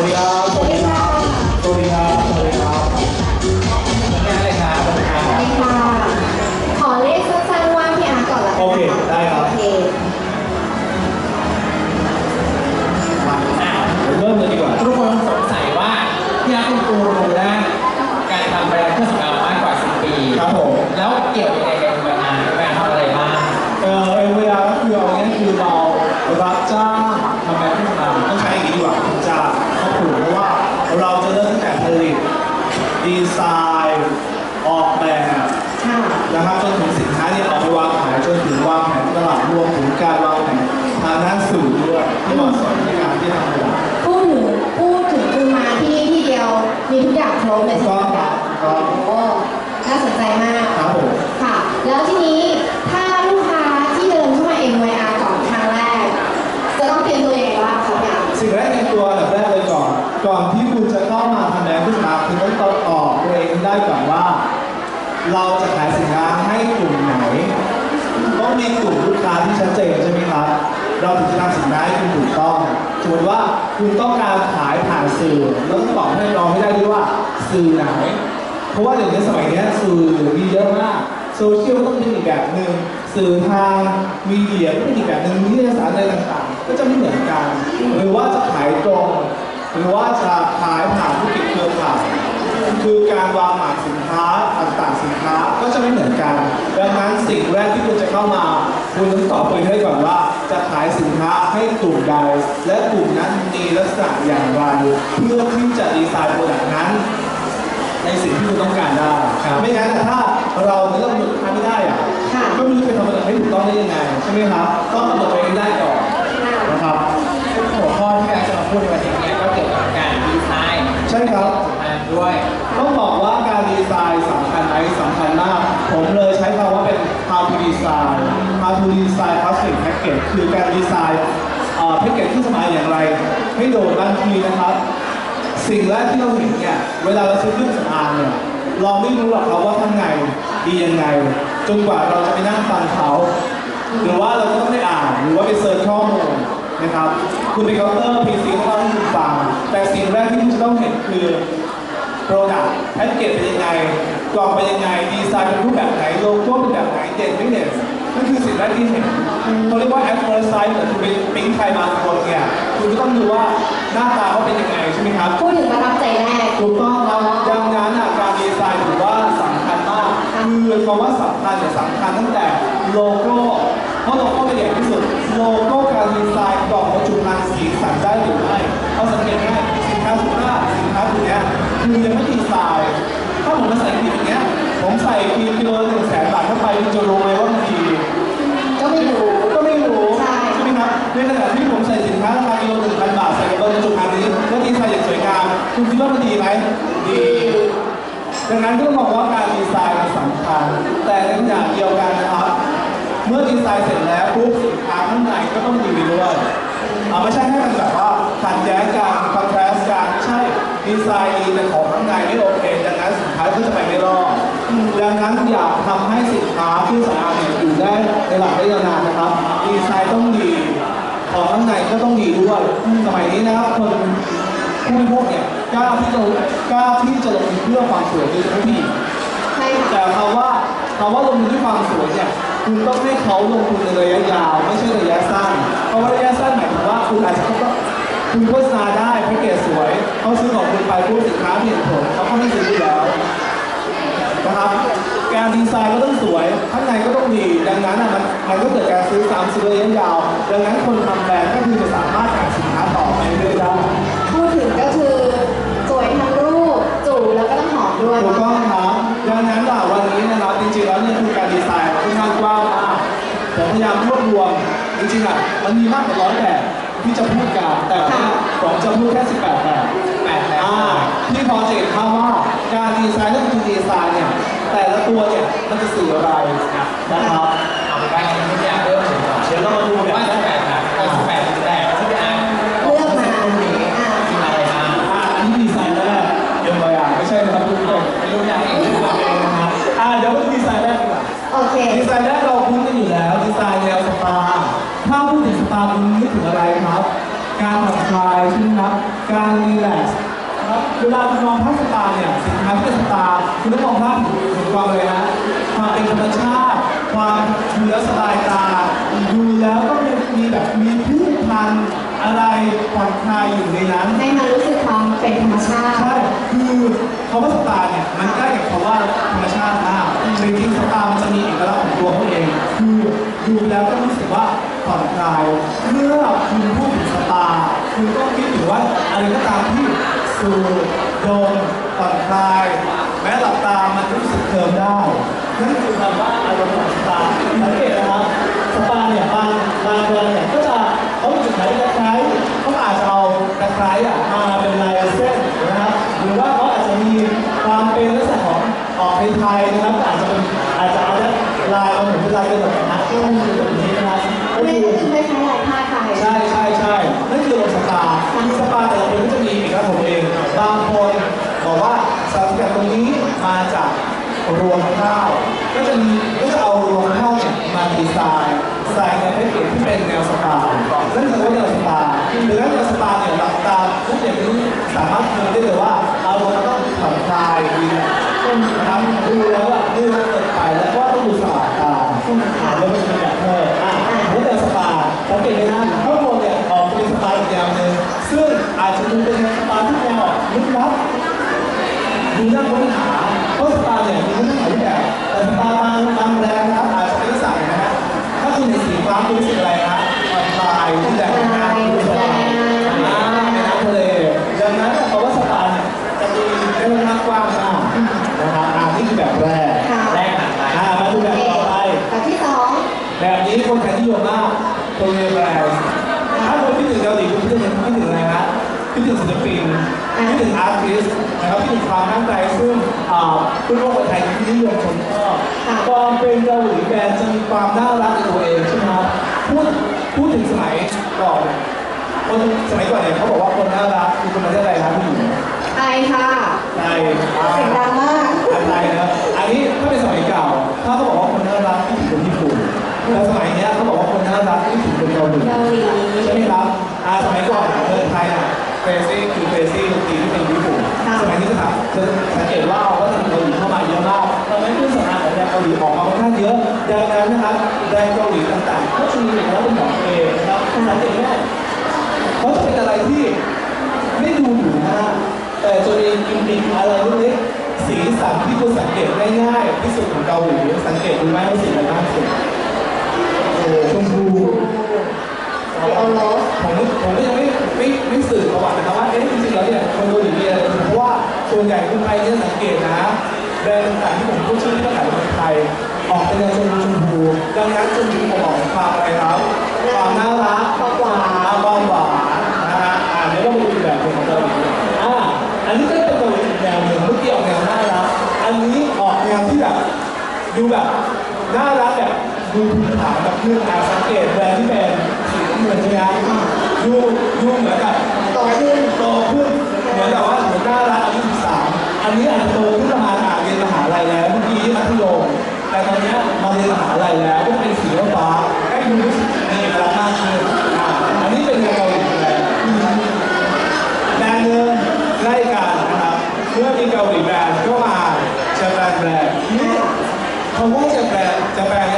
วัสดีค ดีไคุณต้องการขายผ่านสื่อแล้วต้องตอบให้น้องให้ได้ด้วยว่าสื่อไหน เพราะว่าเดี๋ยวนี้สมัยนี้สื่อมีเยอะมากโซเชียลก็เป็นอีกแบบหนึ่งสื่อทางมีเดียก็เป็นอีกแบบหนึ่งนิตยสารอะไรต่างๆ ก็จะไม่เหมือนกัน หรือว่าจะขายตรง หรือว่าจะขายผ่านธุรกิจเครือข่ายคือการวางหมากสินค้าต่างๆสินค้าก็จะไม่เหมือนกัน ดังนั้นสิ่งแรกที่คุณจะเข้ามา คุณต้องตอบตัวเองให้ก่อนว่า จะขายสินค้าให้กลุ่มใด และกลุ่มนั้นมีลักษณะอย่างไร เพื่อที่จะดีไซน์โปรดักต์นั้น ในสิ่งที่คุณต้องการได้ครับไม่งั้นถ้าเราไม่เริ่มหยุดทำไม่ได้อะค่ะก็ไม่รู้จะทำอะไรให้ถูกต้องได้ยังไงใช่ไหมครับต้องกำหนดตัวเองได้ก่อนค่ะนะครับหัวข้อที่พี่อาร์ตจะมาพูดในวันนี้เนี่ยก็เกี่ยวกับการดีไซน์ใช่ครับสำอางด้วยต้องบอกว่าการดีไซน์สำคัญไหมสำคัญมาก ผมเลยใช้คำว่าเป็น how to design how to design plastic package คือการดีไซน์แพ็กเกจที่สมัยอย่างไร ให้โดดบางทีนะครับ สิ่งแรกที่เราเห็นเนี่ย เวลาเราซื้อเครื่องสำอางเนี่ย เราไม่รู้หรอกครับว่าข้างดียังไง จนกว่าเราจะไปนั่งฟังเขา หรือว่าเราก็ต้องไปอ่าน หรือว่าไปเซิร์ชข้อมูลนะครับ คุณไปเคาน์เตอร์พีซีก็ต้องฟัง แต่สิ่งแรกที่คุณจะต้องเห็นคือโปรดักต์แพ็กเกจเป็นยังไงกล่องเป็นยังไง ดีไซน์เป็นรูปแบบไหน โลโก้เป็นแบบไหน เด่นไม่เด่น นั่นคือสิ่งแรกที่เห็นเขาเรียกว่า at first sight เหมือนคุณไปปิ๊งใครมาคนเนี่ยคุณก็ต้องดูว่าหน้าตาเขาเป็นยังไงใช่ไหมครับพูดถึงประทับใจแรกถูกต้องครับดังนั้นอะการดีไซน์ถือว่าสำคัญมากคือคำว่าสำคัญเนี่ยสำคัญตั้งแต่โลโก้เพราะโลโก้เป็นอย่างที่สุดโลโก้การดีไซน์กล่องบรรจุภัณฑ์สีสันได้หรือไม่เอาสังเกตง่ายสินค้าสุภาพสินค้าตัวเนี้ยคือยังไม่ดีไซน์ถ้าผมมาใส่ครีมอย่างเงี้ยผมใส่ครีมกิโลละหนึ่งแสนบาทเข้าไปคุณจะรู้ไหมว่ามันดี ก็ไม่รู้ ก็ไม่รู้ ใช่ ไหมครับ ในขณะที่ผมใส่สินค้าราคากิโลหนึ่งพันบาทใส่กับบรรจุภัณฑ์นี้แล้วดีไซน์อย่างสวยงามคุณคิดว่ามันดีไหมดีดังนั้นก็ต้องบอกว่าการดีไซน์มันสำคัญ แต่ในขณะเดียวกันนะครับ เมื่อดีไซน์เสร็จแล้วปุ๊บสินค้าข้างในก็ต้องดีไปด้วยอ่าไม่ใช่ให้มันแบบว่าขัดแย้งกันคอนทราสต์กันใช่ดีไซน์ดีแต่ของข้างในไม่โอเคดังนั้นสินค้าก็จะไปไม่รอดดังนั้นอยากทำให้สินค้าที่สะอาดเนี่ยอยู่ได้ในหลักได้ยาวนานนะครับ ดีไซน์ต้องดี ในก็ต้องดีด้วยสมัยนี้นะครับคนผู้บริโภคเนี่ยกล้าที่จะกล้าที่จะลงทุนเพื่อความสวยโดยเฉพาะผู้หญิงใช่ค่ะแต่คำว่าคำว่าลงทุนด้วยความสวยเนี่ยคุณต้องให้เขาลงทุนในระยะยาวไม่ใช่ระยะสั้นเพราะว่าระยะสั้นหมายถึงว่าคุณอาจจะต้องคุณโฆษณาได้แพ็กเกจสวยเขาซื้อของคุณไปปุ๊บสินค้าไม่เห็นผลเขาก็ไม่ซื้ออยู่แล้วนะครับ การดีไซน์ก็ต้องสวย ข้างในก็ต้องดี ดังนั้นอะมันมันก็เกิดการซื้อซ้ำซื้อระยะยาว ดังนั้นคนทำแบรนด์ก็คือจะสามารถขายสินค้าต่อไปเรื่อยๆได้พูดถึงก็คือสวยทั้งรูปจูบแล้วก็ต้องหอมด้วยถูกต้องครับดังนั้นว่าวันนี้นะครับจริงๆแล้วเนี่ยคือการดีไซน์ค่อนข้างกว้างมากผมพยายามรวบรวมจริงๆอะมันมีมากกว่าร้อยแบบที่จะพูดกันแต่ว่าผมจะพูดแค่ 18แบบแปดแบบอ่าที่พอจะเห็นภาพว่าการดีไซน์เรื่องคือดีไซน์เนี่ย แต่ละตัวเนี่ยมันจะสื่ออะไรนะครับเอาไปได้ที่พี่อาร์ตเริ่มเลยก่อนเดี๋ยวเรามาดูเนี่ยว่าสิบแปดแบบเอาสิบแปดแบบที่พี่อาร์ตเลือกมาอ่ามีอะไรบ้าอ่าอันนี้ดีไซน์แรกเดี๋ยวไปอะไม่ใช่นะครับทุกคนเป็นรูปอย่างเองเนตัวเอะครับอ่าเดี๋ยวมาดูดีไซน์แรกดีกว่าโอเคดีไซน์แรกเราคุ้นกันอยู่แล้วดีไซน์แนวสปาถ้าพูดถึงสปาคุณนึกถึงอะไรครับ การผ่อนคลายใช่ไหมครับการรีแลกซ์ครับเวลาคุณมองภาพสปาเนี่ยสินค้าที่เป็นสปา คุณต้องมองภาพถึงความอะไรนะความเป็นธรรมชาติ ความดูแล้วสบายตา ดูแล้วก็มีมีแบบมีพืชพันธุ์อะไรผ่อนคลายอยู่ในนั้น ให้มันรู้สึกความเป็นธรรมชาติ ใช่ คือคำว่าสปาเนี่ยมันใกล้กับคำว่าธรรมชาติมากจริงๆสปามันจะมีเอกลักษณ์ของตัวเขาเอง คือดูแล้วก็รู้สึกว่าผ่อนคลายเมื่อคุณพูดถึงสปา คุณก็คิดถึงว่าอะไรก็ตามที่สูดดม ไคร้อะมาเป็นลายเส้นนะครับหรือว่าเขาอาจจะมีความเป็นลักษณะของออกไทยๆนะครับอาจจะเป็นอาจจะเอาลายเอาเหมือนเป็นลายเป็นแบบนักที่มันคือ คุณรู้สึกอะไรฮะผ่อนคลายที่แบบน้ำคุณชมอ่าในน้ำทะเลดังนั้นเพราว่าสปาเนี่ยจะมีได้ค่อนข้างกว้างมากนะครับอ่านี่คือแบบแรกค่ะแรกนักไปอ่ามาดูแบบต่อไปแบบที่สองแบบนี้คนไทยนิยมมากโตเยแบรนด์ถ้าคนคิดถึงเกาหลีคุณคิดถึงคิดถึงอะไรฮะคิดถึงศิลปิน คิดถึงอาร์ติสต์นะครับคิดถึงความตั้งใจซึ่งคุณโลกคนไทยที่นิยมชมชอบความเป็นเกาหลีแบรนด์จะมีความน่ารักในตัวเองใช่ไหมครับพูดพูดถึงสมัยก่อนคนสมัยก่อนเนี่ยเขาบอกว่าคนน่ารักคือคนประเทศอะไรครับผู้หญิงไอค่ะไทยเสียงดังมากอะไรนะอันนี้ถ้าเป็นสมัยเก่า ถ้าเขาบอกว่าคนน่ารักที่ถึงคนญี่ปุ่นแต่สมัยนี้เขาบอกว่าคนน่ารักที่ถึงคนเกาหลีเกาหลีใช่ไหมครับอาสมัยก่อนเมืองไทยอะ เฟซี่คือเฟซี่ดนตรีที่เป็นญี่ปุ่นสมัยนี้นะครับจะสังเกตว่าเอาวัฒนธรรมเกาหลีเข้ามาเยอะมากตอนนี้เครื่องสำอางของแบรนด์เกาหลีออกมาค่อนข้างเยอะดังนั้นนะครับแบรนด์เกาหลีต่างๆก็จะมีเอกลักษณ์เป็นของตัวเองนะครับสังเกตไหมเขาจะเป็นอะไรที่ไม่ดูหรูนะฮะแต่จะมีกิมมิคอะไรเล็กๆสีสันที่คุณสังเกตได้ง่ายที่สุดของเกาหลีสังเกตดูไหมว่าสีอะไรมากที่สุดโอ้ชมพูไอโอโรสผมผมก็ยัง ไม่ไม่สื่อประวัตินะครับว่าเอ๊ะจริงๆแล้วเนี่ยคนเกาหลีมีอะไรเพราะว่าส่วนใหญ่คนไทยเนี่ยสังเกตนะแบรนด์ต่างๆที่ผมพูดชื่อที่เขาขายในเมืองไทย ออกเป็นแนวชมชมพูดังนั้นชมพูผมบอกความอะไรครับความน่ารักความหวานความหวานนะฮะอ่าเดี๋ยวเรามาดูแบบของเกาหลีอ่าอันนี้ก็เป็นเกาหลีอีกแนวหนึ่งเมื่อกี้ออกแนวน่ารักอันนี้ออกแนวที่แบบดูแบบน่ารักแบบดูพื้นฐานแบบเพื่อนอาสังเกตแบรนด์ที่เป็นสีน้ำเงินใช่ไหม ดูดูเหมือนกับโตขึ้นโตขึ้นเหมือนกับว่าเหมือนน่ารักอายุ13อันนี้อาจจะโตขึ้นมาอะเรียนมหาลัยแล้วเมื่อกี้มัธยมแต่ตอนเนี้ยมาเรียนมหาลัยแล้วก็เป็นสีฟ้าให้ดูมีเอกลักษณ์มากขึ้นอะอันนี้เป็นเกาหลีแล้วแบรนด์หนึ่งใกล้กันนะครับเมื่อมีเกาหลีแบรนด์ก็มาเจแปนแบรนด์นี่คำว่าเจแปนเจแปนเนี่ย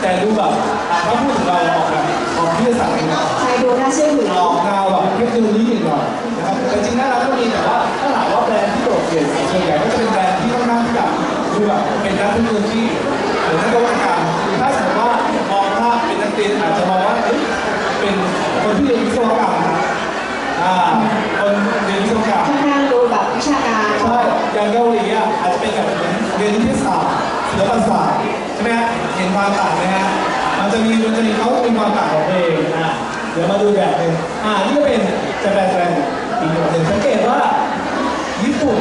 แต่ดูแบบอะถ้าพูดถึงเราออกแบบออกวิทยาศาสตร์หน่อยใครดูน่าเชื่อถือ ออกแนวแบบเทคโนโลยีหน่อยนะครับแต่จริงๆน่ารักก็มีแต่ว่าถ้าถามว่าแบรนด์ที่โดดเด่นส่วนใหญ่ก็จะเป็นแบรนด์ที่ค่อนข้างที่แบบดูคือแบบเป็นนักเทคโนโลยีหรือนักนวัตกรรมถ้าสมมติว่ามองภาพเป็นนักเรียนอาจจะมองว่าเอ้ยเป็นคนที่เรียนวิศวกรรมนะอ่าคนเรียนวิศวกรรม ค่อนข้างดูแบบวิชาการ ใช่อย่างเกาหลีอะอาจจะเป็นแบบเรียนนิเทศศาสตร์ศิลปศาสตร์ใช่ไหมฮะเห็นความต่างไหมฮะมันจะมีมันจะมีเขามีความต่างของเองอะเดี๋ยวมาดูแบบหนึ่งอ่านี่ก็เป็นจะแบรนด์แบรนด์อีกแบบหนึ่งสังเกตว่าญี่ปุ่น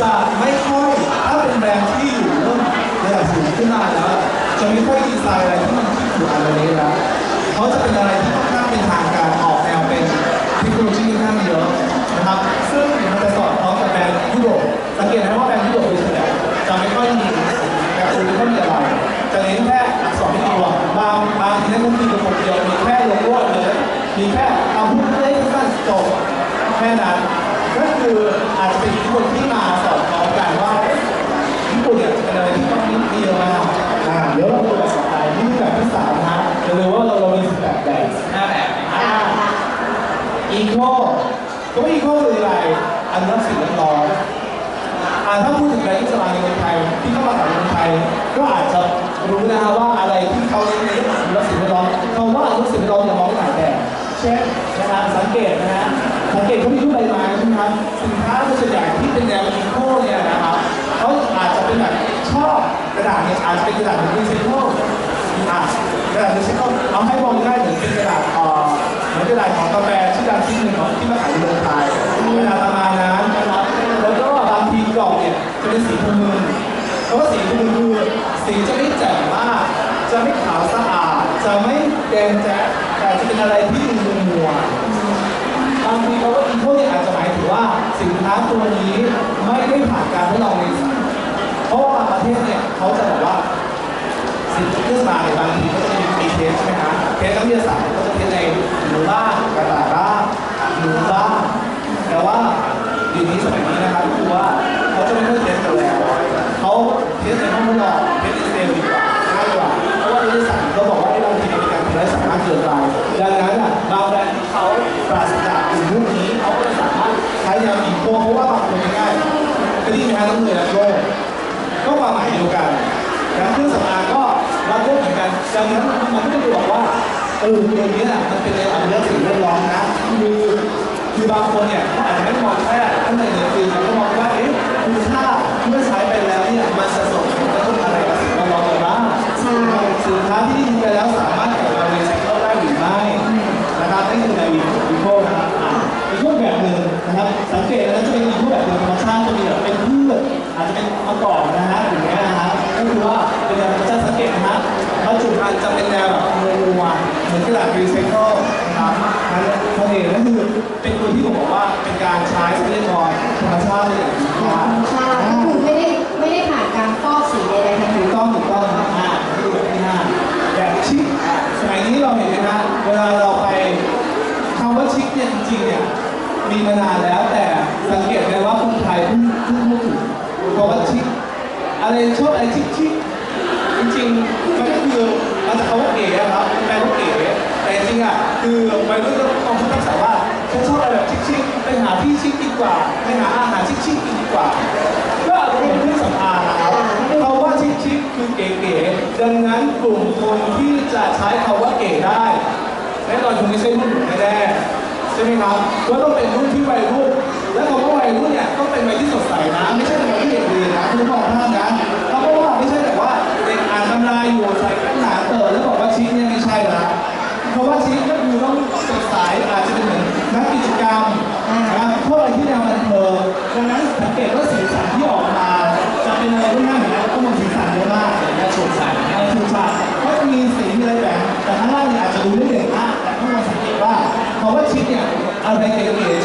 จะไม่ค่อยถ้าเป็นแบรนด์ที่อยู่เริ่มระดับสูงขึ้นมาแล้วจะไม่ค่อยดีไซน์อะไรที่มันที่ถูกอะไรนี้แล้วเขาจะเป็นอะไรที่ค่อนข้างเป็นทาง 15 แบบนะอีโคก็อีโคคืออะไรอันนับษ์สิ่งแวดล้อมอาถ้าพูดถึงกบรนด์อิสลามในไทยที่เข้ามาจากเมือไทยก็อาจจะรู้นะว่าอะไรที่เขาเน้นในอนุรักษ์สิ่งแวดล้อมคำว่าอนุรักษ์สิ่งแวดล้อมเนี่ยมองหลายแบบเช่นนะครับสังเกตนะฮะสังเกตเขามีรูปใบไม้ใช่ไหมครับสินค้าส่วนใหญ่ที่เป็นแนวอีโคเนี่ยนะครับเขาอาจจะเป็นแบบชอบกระดาษเนี่ยอาจจะเป็นกระดาษของดิจิทัล ระดาษรีไซเคิลเอาให้มองง่ายเหมือนเป็นกระดาษเอ่อเหมือนกระดาษของกาแฟชื่อดังที่หนึ่งของที่มาขายในเมืองไทยเวลาประมาณนั้นนะครับแล้วก็บางทีกล่องเนี่ยจะเป็นสีทูมือเพราะว่าสีทูมือคือสีจะไม่แจ่มมาก จะไม่ขาวสะอาด จะไม่แดงแจ๊ดแต่จะเป็นอะไรที่ดูมัวบางทีเขาก็อีโคเนี่ยอาจจะหมายถึงว่าสินค้าตัวนี้ไม่ได้ผ่านการทดลองในสัตว์เพราะว่าบางประเทศเนี่ยเขาจะบอกว่าสิ่งที่เลือกมาในบางทีก็จะมี เทสใช่ไหมฮะเทสนักวิทยาศาสตร์ก็จะเทสในหนูบ้างกระดาษบ้างหนูบ้างแต่ว่าเดี๋ยวนี้สมัยนี้นะครับคือว่าเขาจะไม่ค่อยเทสกันแล้วเขาเทสในห้องทดลองเทสในเซลล์ดีกว่าง่ายกว่าเพราะว่าวิทยาศาสตร์เขาบอกว่าไอ้บางทีมันการทำร้สามารถเกินไปดังนั้นอะบางแบรนด์ที่เขาปราศจากกลุ่มพวกนี้เขาก็จะสามารถใช้ยาอีโคเพราะว่าบางคนง่ายๆก็ที่แพ้ต้องเหนื่อยโลกก็ความหมายเดียวกันนะเครื่องสำอาง ดังนั้นมันก็จะบอกว่าเออตัวนี้น่ะมันเป็นในอันเรื่องสิ่งแวดล้อมนะคือคือบางคนเนี่ยเขาอาจจะไม่ได้มองแค่ข้างในเนื้อฟิล์มเขาก็มองว่าเอ๊ะคุณค่าเมื่อใช้ไปแล้วเนี่ยมันจะส่งผลกระทบอะไรกับสิ่งแวดล้อมเราบ้างสินค้าที่ดีไปแล้วสามารถกลับมารีไซเคิลได้หรือไม่นะครับนี่คือในอีโคนะครับอะอีโคแบบหนึ่งนะครับสังเกตแล้วจะเป็นอีโคแบบธรรมชาติจะมีแบบเป็นพืชอาจจะเป็นมะกอก ๆเหมือนกระดาษรีไซเคิลนะครับนั่นนั่นเองนั่นคือเป็นตัวที่ผมบอกว่าเป็นการใช้ทรัพยากรธรรมชาติเลยอย่างที่ว่าใช่ก็คือไม่ได้ไม่ได้ผ่านการฟอกสีใดๆทั้งถูสิ้กนต้องถูกต้องครับอ่านี่คือแบบที่ห้าแบบชิคอะสมัยนี้เราเห็นไหมฮะเวลาเราไปคำว่าชิคเนี่ยจริงๆเนี่ยมีมานานแล้วแต่สังเกตไหมว่าคนไทยเพิ่งเพิ่งพูดถึงคำว่าชิคอะไรชอบอะไรชิคชิคจริงๆมันก็คือมาจากคำว่าเก๋อะครับแปลว่าเก๋ แต่จริงอะคือวัยรุ่นก็ต้องพูดภาษาว่าฉันชอบอะไรแบบชิคๆไปหาที่ชิคดีกว่าไปหาอาหารชิคๆกีกว่า ก็อาจจะเป็นเรื่องสำอางนะครับเพราะว่าชิคๆคือเก๋ๆดังนั้นกลุ่มคนที่จะใช้คำว่าเก๋ได้แน่นอนคงไม่ใช่รุ่นหนูแน่ๆใช่ไหมครับก็ต้องเป็นรุ่นที่วัยรุ่นและคำว่าวัยรุ่นเนี่ยต้องเป็นวัยที่สดใสนะไม่ใช่วัยที่เด็กเรีนะคุณบอกท่านนะ เพราะว่าชิตก็คือต้องสดใสอาจจะเป็นเหมือนนักกิจกรรมนะครับพวกอะไรที่แนวบันเทิงดังนั้นสังเกตว่าสีสันที่ออกมา จะเป็นอะไรที่น่าเห็นแล้วก็มันสีสันเยอะมากและฉูดฉาดอะไรชูชาติก็จะมีสีมีอะไรแบ่แต่ข้างล่างเนี่ยอาจจะดูไม่เด่นมากแต่ถ้าเราสังเกตว่าคำว่าชิคเนี่ยอะไรเก๋